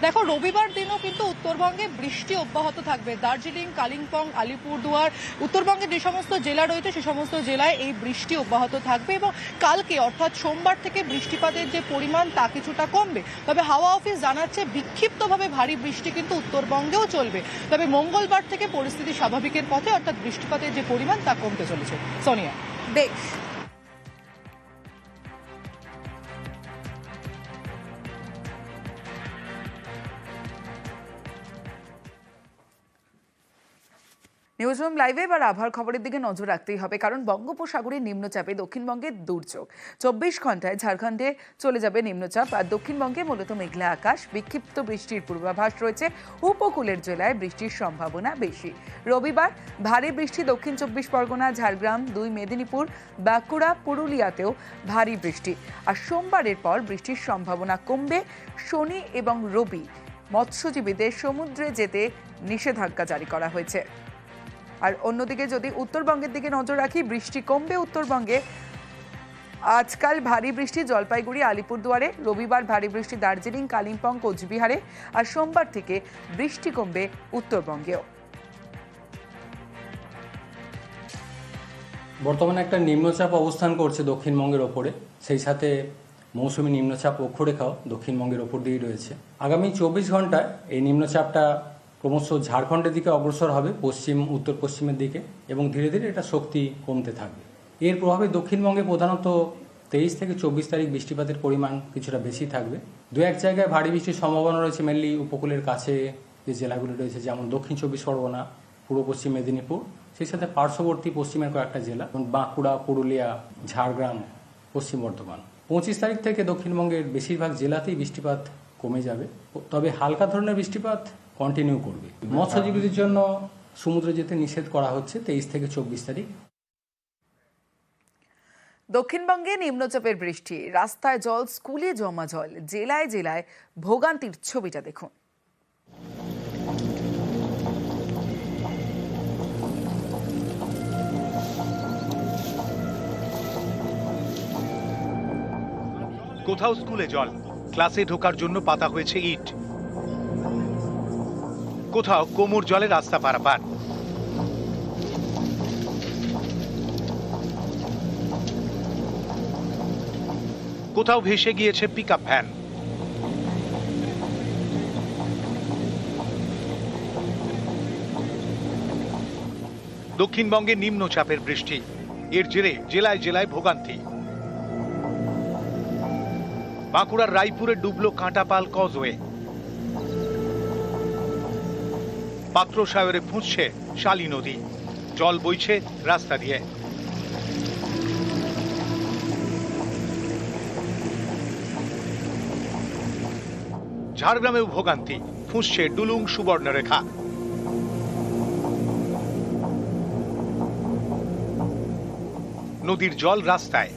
দেখো, রবিবার দিনও কিন্তু উত্তরবঙ্গে বৃষ্টি অব্যাহত থাকবে। দার্জিলিং, কালিম্পং, আলিপুরদুয়ার উত্তরবঙ্গের যে সমস্ত জেলা রয়েছে, সে সমস্ত জেলায় এই বৃষ্টি অব্যাহত থাকবে এবং কালকে, অর্থাৎ সোমবার থেকে বৃষ্টিপাতের যে পরিমাণ, তা কিছুটা কমবে। তবে হাওয়া অফিস জানাচ্ছে, বিক্ষিপ্তভাবে ভারী বৃষ্টি কিন্তু উত্তরবঙ্গেও চলবে। তবে মঙ্গলবার থেকে পরিস্থিতি স্বাভাবিকের পথে, অর্থাৎ বৃষ্টিপাতের যে পরিমাণ, তা কমতে চলেছে। সোনিয়া। বেশ। নিউজ রুম লাইভে এবার আবহাওয়ার খবরের দিকে নজর রাখতেই হবে, কারণ বঙ্গোপসাগরের নিম্নচাপে দক্ষিণবঙ্গের দুর্যোগ। চব্বিশ ঘন্টায় ঝাড়খণ্ডে চলে যাবে নিম্নচাপ, আর দক্ষিণবঙ্গে মূলত মেঘলা আকাশ, বিক্ষিপ্ত বৃষ্টির পূর্বাভাস রয়েছে, উপকূলের জেলায় বৃষ্টির সম্ভাবনা বেশি। রবিবার ভারী বৃষ্টি, দক্ষিণ চব্বিশ পরগনা, ঝাড়গ্রাম, দুই মেদিনীপুর, বাঁকুড়া, পুরুলিয়াতেও ভারী বৃষ্টি। আর সোমবারের পর বৃষ্টির সম্ভাবনা কমবে, শনি এবং রবি। মৎস্যজীবীদের সমুদ্রে যেতে নিষেধাজ্ঞা জারি করা হয়েছে। আর অন্যদিকে যদি উত্তরবঙ্গের দিকে নজর রাখি, বৃষ্টি কমবে উত্তরবঙ্গে। আজকাল ভারী বৃষ্টি জলপাইগুড়ি, আলিপুরদুয়ারে, রবিবার ভারী বৃষ্টি দার্জিলিং, কালিম্পং, কোচবিহারে আর সোমবার থেকে বৃষ্টি কমবে উত্তরবঙ্গেও। বর্তমানে একটা নিম্নচাপ অবস্থান করছে দক্ষিণবঙ্গের ওপরে। সেই সাথে মৌসুমী নিম্নচাপ অক্ষরেখাও দক্ষিণবঙ্গের ওপর দিয়েই রয়েছে। আগামী চব্বিশ ঘন্টায় এই নিম্নচাপটা ক্রমশ ঝাড়খণ্ডের দিকে অগ্রসর হবে, পশ্চিম, উত্তর পশ্চিমের দিকে, এবং ধীরে ধীরে এটা শক্তি কমতে থাকবে। এর প্রভাবে দক্ষিণবঙ্গে প্রধানত তেইশ থেকে চব্বিশ তারিখ বৃষ্টিপাতের পরিমাণ কিছুটা বেশি থাকবে। দু এক জায়গায় ভারী বৃষ্টির সম্ভাবনা রয়েছে মেনলি উপকূলের কাছে যে জেলাগুলি রয়েছে, যেমন দক্ষিণ চব্বিশ পরগনা, পূর্ব পশ্চিম মেদিনীপুর, সেই সাথে পার্শ্ববর্তী পশ্চিমের কয়েকটা জেলা, যেমন বাঁকুড়া, পুরুলিয়া, ঝাড়গ্রাম, পশ্চিম বর্ধমান। পঁচিশ তারিখ থেকে দক্ষিণবঙ্গের বেশিরভাগ জেলাতেই বৃষ্টিপাত কমে যাবে। তবে হালকা ধরনের বৃষ্টিপাত কন্টিনিউ করবে। মৎস্যজীবীদের জন্য সমুদ্রে যেতে নিষেধ করা হচ্ছে তেইশ থেকে চব্বিশ তারিখ। দক্ষিণবঙ্গে নিম্নচাপের বৃষ্টি। রাস্তায় জল স্কুলে জমা জল। জেলায় জেলায় ভোগান্তির ছবিটা দেখুন। কোথাও স্কুলে জল। ক্লাসে ঢোকার জন্য পাতা হয়েছে ইট। কোথাও কোমর জলে রাস্তা পারাপার। কোথাও ভেসে গিয়েছে পিক আপ ভ্যান দক্ষিণবঙ্গে নিম্নচাপের বৃষ্টি। এর জেরে জেলায় জেলায় ভোগান্তি। বাঁকুড়ার রায়পুরে ডুবলো কাঁটাপাল কজওয়ে পাত্রসায়রে ফুঁসছে শালী নদী। জল বইছে রাস্তা দিয়ে। ঝাড়গ্রামেও ভোগান্তি, ফুঁসছে ডুলুং সুবর্ণরেখা। নদীর জল রাস্তায়।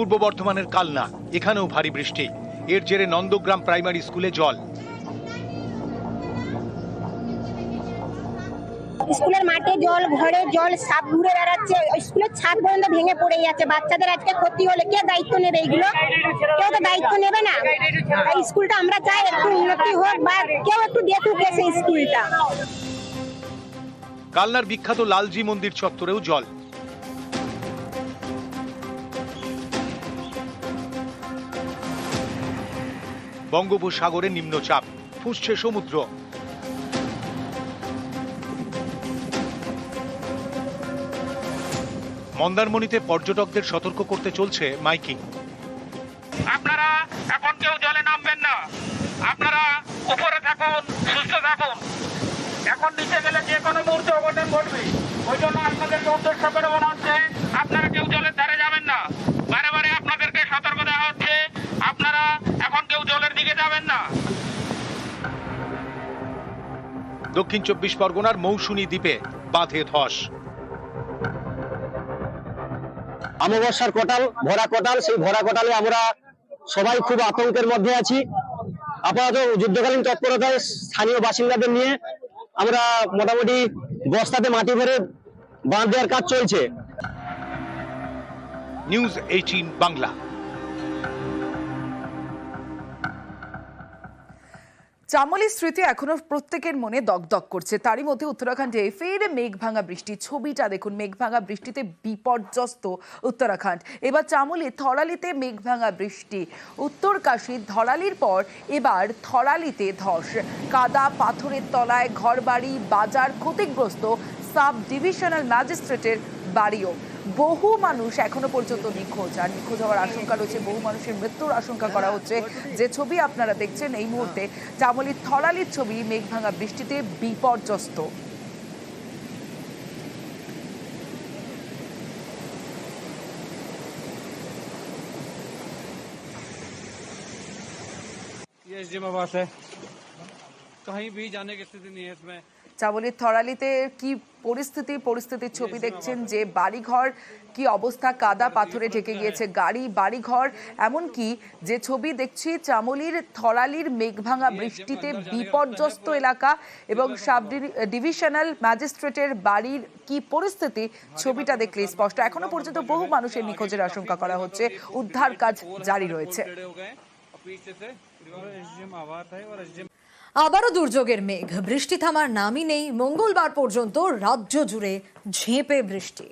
পূর্ব বর্ধমানের কালনা এখানেও ভারী বৃষ্টি। এর জেরে নন্দগ্রাম প্রাইমারি স্কুলে জল। স্কুলের মাঠে জল ঘরে জল সাপ ঘুরে বেড়াচ্ছে। স্কুলের ছাদ পর্যন্ত ভেঙে পড়ে যাচ্ছে বাচ্চাদের আজকে ক্ষতি হলে কে দায়িত্ব নেবে এইগুলো কেউ তো দায়িত্ব নেবে না। স্কুলটা আমরা চাই একটু উন্নতি হোক বা কেউ একটু দেখুক এসে স্কুলটা। কালনার বিখ্যাত লালজি মন্দির চত্বরেও জল। বঙ্গোপসাগরে নিম্নচাপ, ফুঁসছে সমুদ্র। মন্দারমণিতে পর্যটকদের সতর্ক করতে চলছে মাইকিং। আপনারা এখন কেউ জলে নামবেন না। আপনারা উপরে থাকুন, সুস্থ থাকুন। এখন নিচে গেলে যে কোনো মুহূর্তে অঘটন ঘটবে। ওই জন্য আপনাদের উদ্দেশ্য করে বলা হচ্ছে দক্ষিণ চব্বিশ পরগনার মৌসুনী দ্বীপে বাঁধে ধস। অমাবস্যার কোটাল ভরা কোটাল সেই ভরা কোটালে আমরা সবাই খুব আতঙ্কের মধ্যে আছি। আপাতত যুদ্ধকালীন তৎপরতায় স্থানীয় বাসিন্দাদের নিয়ে আমরা মোটামুটি বস্তাতে মাটি ভরে বাঁধ দেওয়ার কাজ চলছে। News eighteen Bangla. চামলির স্মৃতি এখনও প্রত্যেকের মনে দগদগ করছে। তারই মধ্যে উত্তরাখণ্ডে ফের মেঘ ভাঙা বৃষ্টি। ছবিটা দেখুন মেঘ ভাঙা বৃষ্টিতে বিপর্যস্ত উত্তরাখণ্ড। এবার চামলি থরালিতে মেঘ ভাঙা বৃষ্টি। উত্তর কাশীর ধরালির পর এবার থরালিতে ধস। কাদা, পাথরের তলায় ঘরবাড়ি, বাজার ক্ষতিগ্রস্ত সাব ডিভিশনাল ম্যাজিস্ট্রেটের বাড়িও। বহু মানুষ এখনো পর্যন্ত নিখোঁজ আর নিখোঁজ হওয়ার আশঙ্কা রয়েছে বহু মানুষের মৃত্যুর আশঙ্কা করা হচ্ছে যে ছবি আপনারা দেখছেন এই মুহূর্তে চামলির থরালির ছবি মেঘভাঙা বৃষ্টিতে বিপর্যস্ত ये एसडीएम आवास है कहीं भी जाने की स्थिति नहीं है इसमें চামলির থরালিতে কি পরিস্থিতি পরিস্থিতির ছবি দেখছেন যে বাড়িঘর কি অবস্থা কাদা পাথরে ঢেকে গিয়েছে গাড়ি বাড়িঘর এমনকি যে ছবি দেখছি চামলির থরালির মেঘভাঙা বৃষ্টিতে বিপর্যস্ত এলাকা এবং সাব ডিভিশনাল ম্যাজিস্ট্রেটের বাড়ির কি পরিস্থিতি ছবিটা দেখলে স্পষ্ট এখনও পর্যন্ত বহু মানুষের নিখোঁজের আশঙ্কা করা হচ্ছে উদ্ধার কাজ জারি রয়েছে আবারও দুর্যোগের মেঘ। বৃষ্টি থামার নামই নেই। মঙ্গলবার পর্যন্ত রাজ্য জুড়ে ঝেঁপে বৃষ্টি।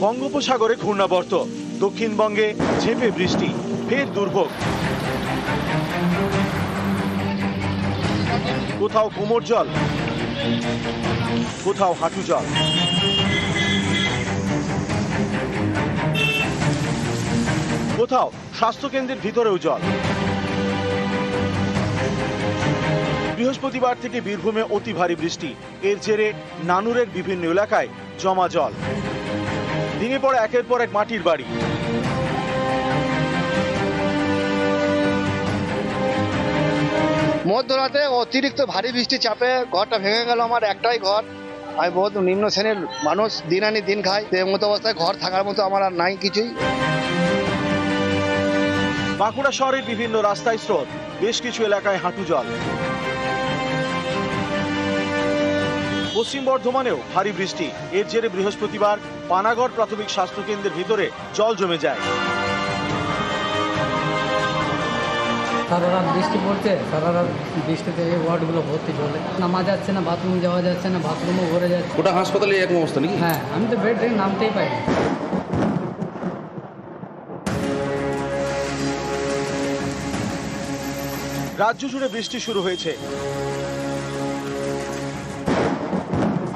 বঙ্গোপসাগরে ঘূর্ণাবর্ত। দক্ষিণবঙ্গে ঝেঁপে বৃষ্টি। ফের দুর্ভোগ। কোথাও কোমর জল, কোথাও হাঁটু জল। কোথাও স্বাস্থ্যকেন্দ্রের ভিতরেও জল। বৃহস্পতিবার থেকে বীরভূমে অতি ভারী বৃষ্টি। এর জেরে নানুরের বিভিন্ন এলাকায় জমা জল। ভেঙে পড়ে একের পর এক মাটির বাড়ি। মধ্যরাতে অতিরিক্ত ভারী বৃষ্টি চাপে ঘরটা ভেঙে গেল আমার একটাই ঘর। আমি বহুত নিম্ন শ্রেণির মানুষ, দিন আনি দিন খাই। তো এই মতো অবস্থায় ঘর থাকার মতো আমার আর নাই কিছুই। বাঁকুড়া শহরের বিভিন্ন রাস্তায় স্রোত বেশ কিছু এলাকায় হাঁটু জল। পশ্চিম বর্ধমানেও ভারী বৃষ্টি। এর জেরে বৃহস্পতিবার পানাগড় প্রাথমিক স্বাস্থ্য কেন্দ্রের ভিতরে জল জমে যায়। সারা রাত বৃষ্টি পড়ছে সারা রাত বৃষ্টিতে এই ওয়ার্ডগুলো ভর্তি চলে। নামা যাচ্ছে না বাথরুম যাওয়া যাচ্ছে না বাথরুমও ভরে যাচ্ছে। ওটা হাসপাতালে এরকম অবস্থা নাকি? হ্যাঁ আমি তো বেড থেকে নামতেই পারি রাজ্য জুড়ে বৃষ্টি শুরু হয়েছে।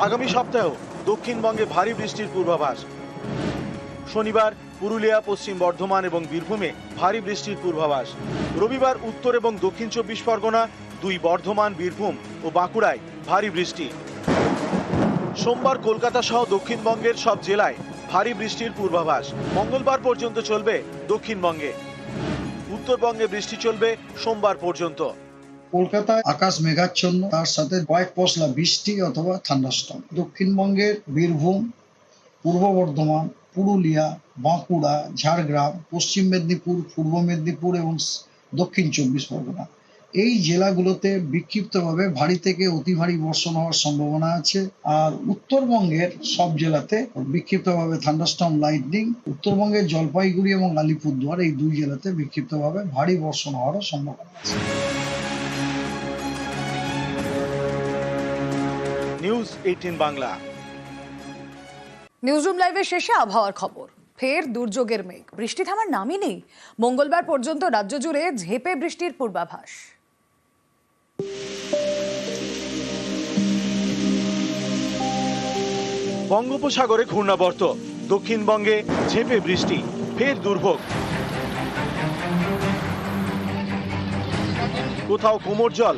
আগামী সপ্তাহেও দক্ষিণবঙ্গে ভারী বৃষ্টির পূর্বাভাস। শনিবার পুরুলিয়া, পশ্চিম বর্ধমান এবং বীরভূমে ভারী বৃষ্টির পূর্বাভাস। রবিবার উত্তর এবং দক্ষিণ চব্বিশ পরগনা, দুই বর্ধমান, বীরভূম ও বাঁকুড়ায় ভারী বৃষ্টি। সোমবার কলকাতা সহ দক্ষিণবঙ্গের সব জেলায় ভারী বৃষ্টির পূর্বাভাস। মঙ্গলবার পর্যন্ত চলবে দক্ষিণবঙ্গে। উত্তরবঙ্গে বৃষ্টি চলবে সোমবার পর্যন্ত। কলকাতায় আকাশ মেঘাচ্ছন্ন, তার সাথে কয়েক পশলা বৃষ্টি অথবা ঠান্ডাস্টম। দক্ষিণবঙ্গের বীরভূম, পূর্ব বর্ধমান, পুরুলিয়া, বাঁকুড়া, ঝাড়গ্রাম, পশ্চিম মেদিনীপুর, পূর্ব মেদিনীপুর এবং দক্ষিণ চব্বিশ পরগনা। এই জেলাগুলোতে বিক্ষিপ্তভাবে ভারী থেকে অতি ভারী বর্ষণ হওয়ার সম্ভাবনা আছে আর উত্তরবঙ্গের সব জেলাতে বিক্ষিপ্তভাবে থান্ডাস্টর্ম লাইটনিং উত্তরবঙ্গের জলপাইগুড়ি এবং আলিপুরদুয়ার এই দুই জেলাতে বিক্ষিপ্তভাবে ভারী বর্ষণ হওয়ারও সম্ভাবনা আছে। নিউজ এইটিন বাংলা নিউজরুম লাইভের শেষে আবহাওয়ার খবর। ফের দুর্যোগের মেঘ। বৃষ্টি থামার নামই নেই। মঙ্গলবার পর্যন্ত রাজ্য জুড়ে ঝেঁপে বৃষ্টির পূর্বাভাস। বঙ্গোপসাগরে ঘূর্ণাবর্ত। দক্ষিণবঙ্গে ঝেঁপে বৃষ্টি, ফের দুর্ভোগ। কোথাও কোমর জল,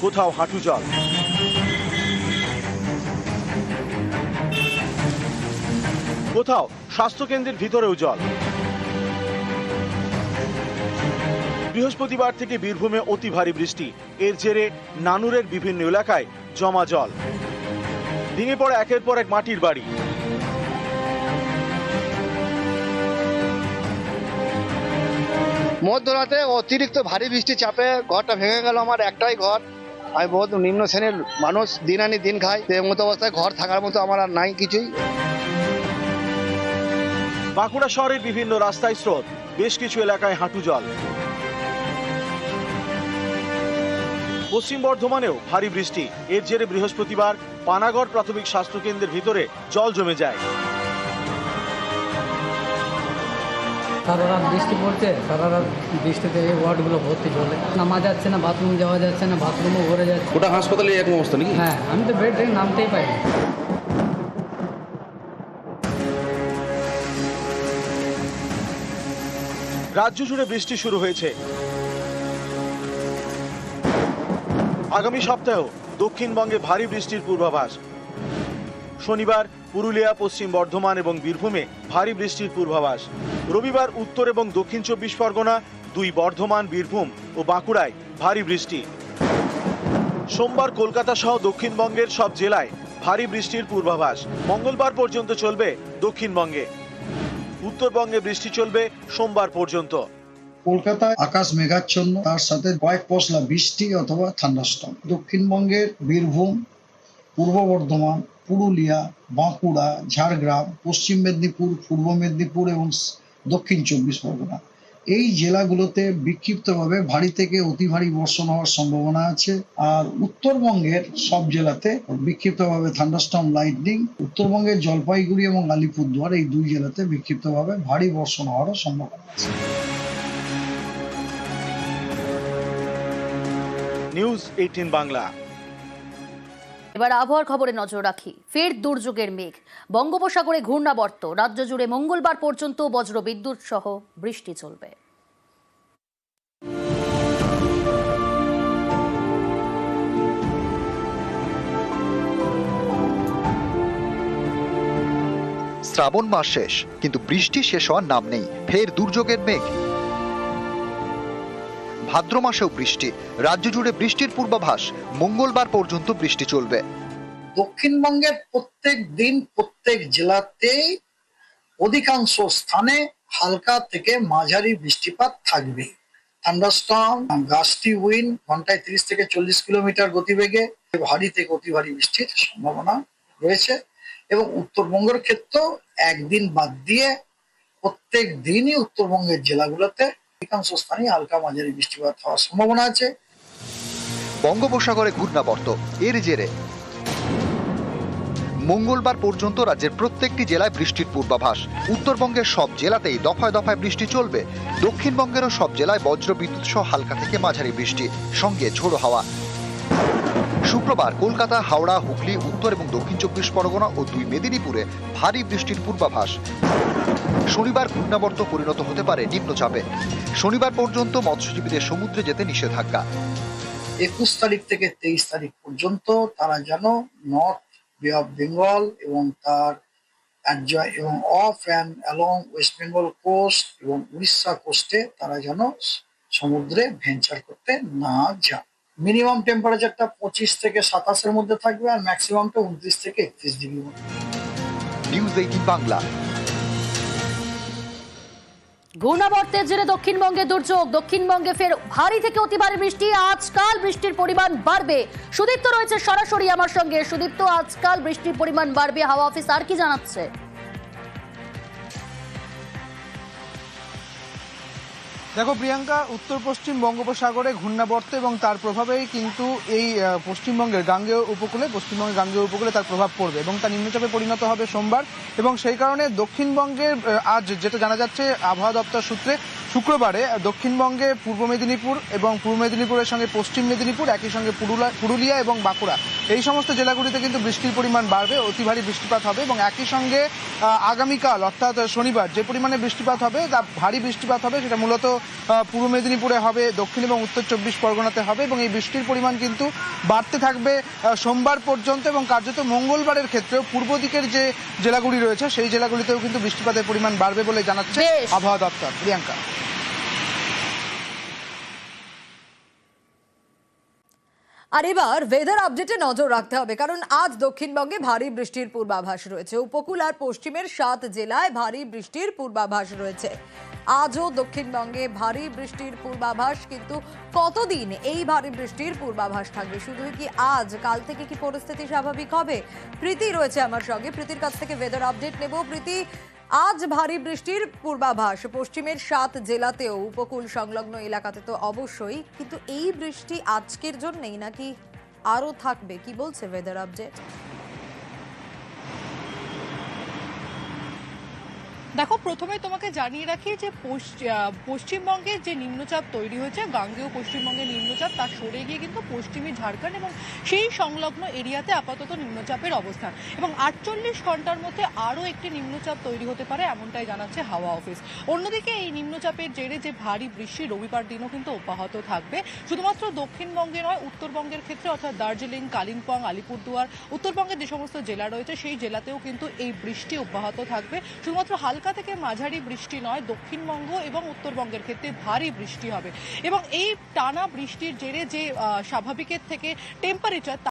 কোথাও হাঁটু জল। কোথাও স্বাস্থ্যকেন্দ্রের ভিতরেও জল। বৃহস্পতিবার থেকে বীরভূমে অতি ভারী বৃষ্টি। এর জেরে নানুরের বিভিন্ন এলাকায় জমা জল। ভেঙে পড়ে একের পর এক মাটির বাড়ি। মধ্যরাতে অতিরিক্ত ভারী বৃষ্টি চাপে ঘরটা ভেঙে গেল আমার একটাই ঘর। আমি বহুত নিম্ন শ্রেণির মানুষ দিন আনি দিন খাই। তো মতো অবস্থায় ঘর থাকার মতো আমার আর নাই কিছুই। বাঁকুড়া শহরের বিভিন্ন রাস্তায় স্রোত। বেশ কিছু এলাকায় হাঁটু জল। পশ্চিম বর্ধমানেও ভারী বৃষ্টি। এর জেরে বৃহস্পতিবার পানাগড় প্রাথমিক স্বাস্থ্য কেন্দ্রের ভিতরে জল জমে যায়। সারা রাত বৃষ্টি পড়ছে সারা রাত বৃষ্টিতে এই ওয়ার্ডগুলো ভর্তি জলে নামা যাচ্ছে না বাথরুম যাওয়া যাচ্ছে না বাথরুমও ভরে যাচ্ছে। ওটা হাসপাতালে এরকম অবস্থা নাকি? হ্যাঁ আমি তো বেড থেকে নামতেই পাইনি। রাজ্য জুড়ে বৃষ্টি শুরু হয়েছে। আগামী সপ্তাহেও দক্ষিণবঙ্গে ভারী বৃষ্টির পূর্বাভাস। শনিবার পুরুলিয়া, পশ্চিম বর্ধমান এবং বীরভূমে ভারী বৃষ্টির পূর্বাভাস। রবিবার উত্তর এবং দক্ষিণ চব্বিশ পরগনা, দুই বর্ধমান, বীরভূম ও বাঁকুড়ায় ভারী বৃষ্টি। সোমবার কলকাতা সহ দক্ষিণবঙ্গের সব জেলায় ভারী বৃষ্টির পূর্বাভাস। মঙ্গলবার পর্যন্ত চলবে দক্ষিণবঙ্গে। উত্তরবঙ্গে বৃষ্টি চলবে সোমবার পর্যন্ত। কলকাতায় আকাশ মেঘাচ্ছন্ন, তার সাথে কয়েক পশলা বৃষ্টি অথবা থান্ডাস্টর্ম দক্ষিণবঙ্গের বীরভূম, পূর্ব বর্ধমান, পুরুলিয়া, বাঁকুড়া, ঝাড়গ্রাম, পশ্চিম মেদিনীপুর, পূর্ব মেদিনীপুর এবং দক্ষিণ চব্বিশ পরগনা। এই জেলাগুলোতে বিক্ষিপ্তভাবে ভারী থেকে অতি ভারী বর্ষণ হওয়ার সম্ভাবনা আছে আর উত্তরবঙ্গের সব জেলাতে বিক্ষিপ্তভাবে থান্ডাস্টর্ম লাইটনিং উত্তরবঙ্গের জলপাইগুড়ি এবং আলিপুরদুয়ার এই দুই জেলাতে বিক্ষিপ্তভাবে ভারী বর্ষণ হওয়ারও সম্ভাবনা আছে। নিউজ এইটিন বাংলা এবার আবহাওয়ার খবরে নজর রাখি। ফের দুর্যোগের মেঘ। বঙ্গোপসাগরে ঘূর্ণাবর্ত। রাজ্য জুড়ে মঙ্গলবার পর্যন্ত বজ্র বিদ্যুৎ সহ বৃষ্টি চলবে। শ্রাবণ মাস শেষ কিন্তু বৃষ্টি শেষ হওয়ার নাম নেই। ফের দুর্যোগের মেঘ। ভাদ্র মাসেও বৃষ্টি। রাজ্য জুড়ে বৃষ্টির পূর্বাভাস, মঙ্গলবার পর্যন্ত বৃষ্টি চলবে। দক্ষিণবঙ্গের প্রত্যেক দিন প্রত্যেক জেলাতেই অধিকাংশ স্থানে হালকা থেকে মাঝারি বৃষ্টিপাত থাকবে। থান্ডারস্টর্ম, গাস্টি উইন ঘন্টায় তিরিশ থেকে চল্লিশ কিলোমিটার গতিবেগে ভারী থেকে অতি ভারী বৃষ্টির সম্ভাবনা রয়েছে এবং উত্তরবঙ্গের ক্ষেত্রেও একদিন বাদ দিয়ে প্রত্যেক দিনই উত্তরবঙ্গের জেলাগুলোতে অধিকাংশ স্থানে হালকা মাঝারি বৃষ্টিপাত হওয়ার সম্ভাবনা আছে। বঙ্গোপসাগরে ঘূর্ণাবর্ত, এর জেরে। মঙ্গলবার পর্যন্ত রাজ্যের প্রত্যেকটি জেলায় বৃষ্টির পূর্বাভাস। উত্তরবঙ্গের সব জেলাতেই দফায় দফায় বৃষ্টি চলবে। দক্ষিণবঙ্গেরও সব জেলায় বজ্রবিদ্যুৎ সহ হালকা থেকে মাঝারি বৃষ্টি, সঙ্গে ঝোড়ো হাওয়া। শুক্রবার কলকাতা, হাওড়া, হুগলি, উত্তর এবং দক্ষিণ চব্বিশ পরগনা ও দুই মেদিনীপুরে ভারী বৃষ্টির পূর্বাভাস। শনিবার ঘূর্ণাবর্ত পরিণত হতে পারে নিম্নচাপে। শনিবার পর্যন্ত মৎস্যজীবীদের সমুদ্রে যেতে নিষেধাজ্ঞা। একুশ তারিখ থেকে তেইশ তারিখ পর্যন্ত তারা যেন নর্থ বে অফ বেঙ্গল এবং তার এবং off and along West Bengal coast এবং উড়িষ্যা কোস্টে তারা যেন সমুদ্রে ভেঞ্চার করতে না যান। মিনিমাম টেম্পারেচারটা পঁচিশ থেকে সাতাশের মধ্যে থাকবে আর ম্যাক্সিমামটা উনত্রিশ থেকে একত্রিশ ডিগ্রির মধ্যে। News eighteen Bangla. ঘূর্ণাবর্তের জেরে দক্ষিণবঙ্গে দুর্যোগ দক্ষিণবঙ্গে ফের ভারী থেকে অতি ভারী বৃষ্টি আজকাল বৃষ্টির পরিমাণ বাড়বে। সুদীপ্ত রয়েছে সরাসরি আমার সঙ্গে। সুদীপ্ত আজকাল বৃষ্টির পরিমাণ বাড়বে। হাওয়া অফিস আর কি জানাচ্ছে? দেখো, প্রিয়াঙ্কা, উত্তর পশ্চিম বঙ্গোপসাগরে ঘূর্ণাবর্ত এবং তার প্রভাবেই কিন্তু এই পশ্চিমবঙ্গের গাঙ্গেয় উপকূলে, পশ্চিমবঙ্গের গাঙ্গেয় উপকূলে তার প্রভাব পড়বে এবং তা নিম্নচাপে পরিণত হবে সোমবার এবং সেই কারণে দক্ষিণবঙ্গের আজ যেটা জানা যাচ্ছে, আবহাওয়া দপ্তর সূত্রে শুক্রবারে দক্ষিণবঙ্গে পূর্ব মেদিনীপুর এবং পূর্ব মেদিনীপুরের সঙ্গে পশ্চিম মেদিনীপুর, একই সঙ্গে পুরুলা- পুরুলিয়া এবং বাঁকুড়া। এই সমস্ত জেলাগুলিতে কিন্তু বৃষ্টির পরিমাণ বাড়বে, অতি ভারী বৃষ্টিপাত হবে এবং একই সঙ্গে আগামীকাল, অর্থাৎ শনিবার, যে পরিমাণে বৃষ্টিপাত হবে, তা ভারী বৃষ্টিপাত হবে, সেটা মূলত পূর্ব মেদিনীপুরে হবে দক্ষিণ এবং উত্তর চব্বিশ পরগনাতে হবে এবং এই বৃষ্টির পরিমাণ কিন্তু বাড়তে থাকবে সোমবার পর্যন্ত এবং কার্যত মঙ্গলবারের ক্ষেত্রেও পূর্ব দিকের যে জেলাগুলি রয়েছে সেই জেলাগুলিতেও কিন্তু বৃষ্টিপাতের পরিমাণ বাড়বে বলে জানাচ্ছে আবহাওয়া দপ্তর। প্রিয়াঙ্কা। আর এবার ওয়েদার আপডেটে নজর রাখতে হবে কারণ আজ দক্ষিণবঙ্গে ভারী বৃষ্টির পূর্বাভাস রয়েছে। উপকূল আর পশ্চিমের সাত জেলায় ভারী বৃষ্টির পূর্বাভাস রয়েছে। আজও দক্ষিণবঙ্গে ভারী বৃষ্টির পূর্বাভাস, কিন্তু কতদিন এই ভারী বৃষ্টির পূর্বাভাস থাকবে? শুধু কি আজ, কাল থেকে কি পরিস্থিতি স্বাভাবিক হবে? প্রীতি রয়েছে আমার সঙ্গে। প্রীতির কাছ থেকে ওয়েদার আপডেট নেব। প্রীতি, আজ ভারী বৃষ্টির পূর্বাভাস। পশ্চিমের সাত জেলাতেও উপকূল সংলগ্ন এলাকাতে তো অবশ্যই, কিন্তু এই বৃষ্টি আজকের জন্যই নাকি আরও থাকবে? কি বলছে ওয়েদার আপডেট দেখো প্রথমে তোমাকে জানিয়ে রাখি যে পশ্চ- আহ, পশ্চিমবঙ্গের যে নিম্নচাপ তৈরি হয়েছে গাঙ্গেয় পশ্চিমবঙ্গের নিম্নচাপ তা সরে গিয়ে কিন্তু পশ্চিমী ঝাড়খণ্ড এবং সেই সংলগ্ন এরিয়াতে আপাতত নিম্নচাপের অবস্থান এবং আটচল্লিশ ঘণ্টার মধ্যে আরও একটি নিম্নচাপ তৈরি হতে পারে এমনটাই জানাচ্ছে হাওয়া অফিস। অন্যদিকে এই নিম্নচাপের জেরে যে ভারী বৃষ্টি রবিবার দিনও কিন্তু অব্যাহত থাকবে। শুধুমাত্র দক্ষিণবঙ্গে নয় উত্তরবঙ্গের ক্ষেত্রে অর্থাৎ দার্জিলিং কালিম্পং আলিপুরদুয়ার উত্তরবঙ্গের যে সমস্ত জেলা রয়েছে সেই জেলাতেও কিন্তু এই বৃষ্টি অব্যাহত থাকবে। শুধুমাত্র হালকা থেকে মাঝারি বৃষ্টি নয়, দক্ষিণবঙ্গ এবং উত্তরবঙ্গের ক্ষেত্রে ভারী বৃষ্টি হবে। এবং এই টানা বৃষ্টির জেরে যে স্বাভাবিকের থেকে টেম্পারেচার